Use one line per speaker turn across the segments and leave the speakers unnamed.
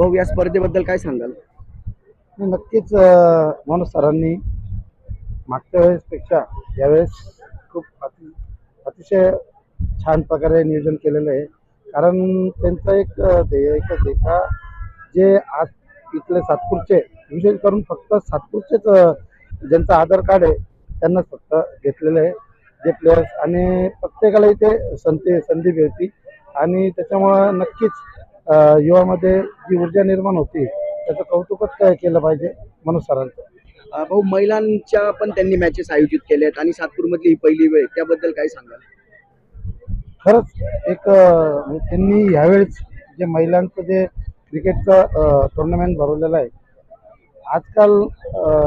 भाऊ या स्पर्धेबद्दल काय सांगाल?
नक्कीच मनोज सरांनी मागच्या वेळेसपेक्षा यावेळेस खूप अति अतिशय छान प्रकारे नियोजन केलेलं आहे. कारण त्यांचं एक ध्येय एकच आहे का जे आज इथले सातपूरचे विशेष करून फक्त सातपूरचेच ज्यांचं आधार कार्ड आहे त्यांनाच फक्त घेतलेलं आहे जे प्लेयर्स आणि प्रत्येकाला इथे संधी संधी मिळते. आणि त्याच्यामुळं नक्कीच युवामध्ये जी ऊर्जा निर्माण होती त्याचं कौतुकच काय केलं पाहिजे मनोज सरांचं?
भाऊ महिलांच्या पण त्यांनी मॅचेस आयोजित केल्या आहेत आणि सातपूरमधली ही पहिली वेळ त्याबद्दल काय सांगाल?
खरंच एक म्हणजे त्यांनी ह्यावेळेस जे महिलांचं जे क्रिकेटचं टुर्नामेंट भरवलेलं आहे आजकाल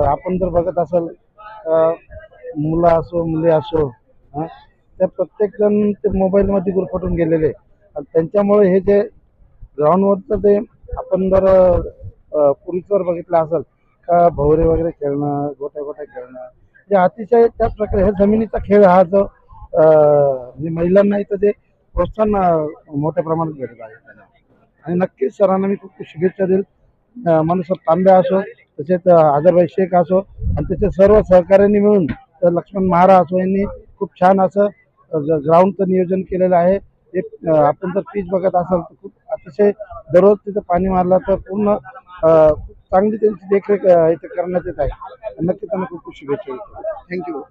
आपण जर बघत असाल मुलं असो मुली असो त्या प्रत्येकजण ते मोबाईलमध्ये गुरफटून गेलेले आणि त्यांच्यामुळे हे जे ग्राउंडवरचं ते आपण जर अं, बघितलं असेल का भोवरे वगैरे खेळणं गोट्या गोट्या खेळणं जे अतिशय त्या प्रकारे हे जमिनीचा खेळ हा जो म्हणजे महिलांना इथं ते प्रोत्साहन मोठ्या प्रमाणात भेटत आहे. आणि नक्कीच सरांना मी खूप शुभेच्छा देईल. अं, तांबे असो तसेच आदरबाई शेख असो आणि त्याचे सर्व सहकार्यांनी मिळून तर लक्ष्मण महारा असो यांनी खूप छान असं ग्राउंडचं नियोजन केलेलं आहे. ते आपण जर पीच बघत असाल तर खूप अतिशय दररोज तिथं पाणी मारलं तर पूर्ण चांगली त्यांची देखरेख इथे करण्यात येत आहे. नक्की त्यांना खूप खूप शुभेच्छा
थँक्यू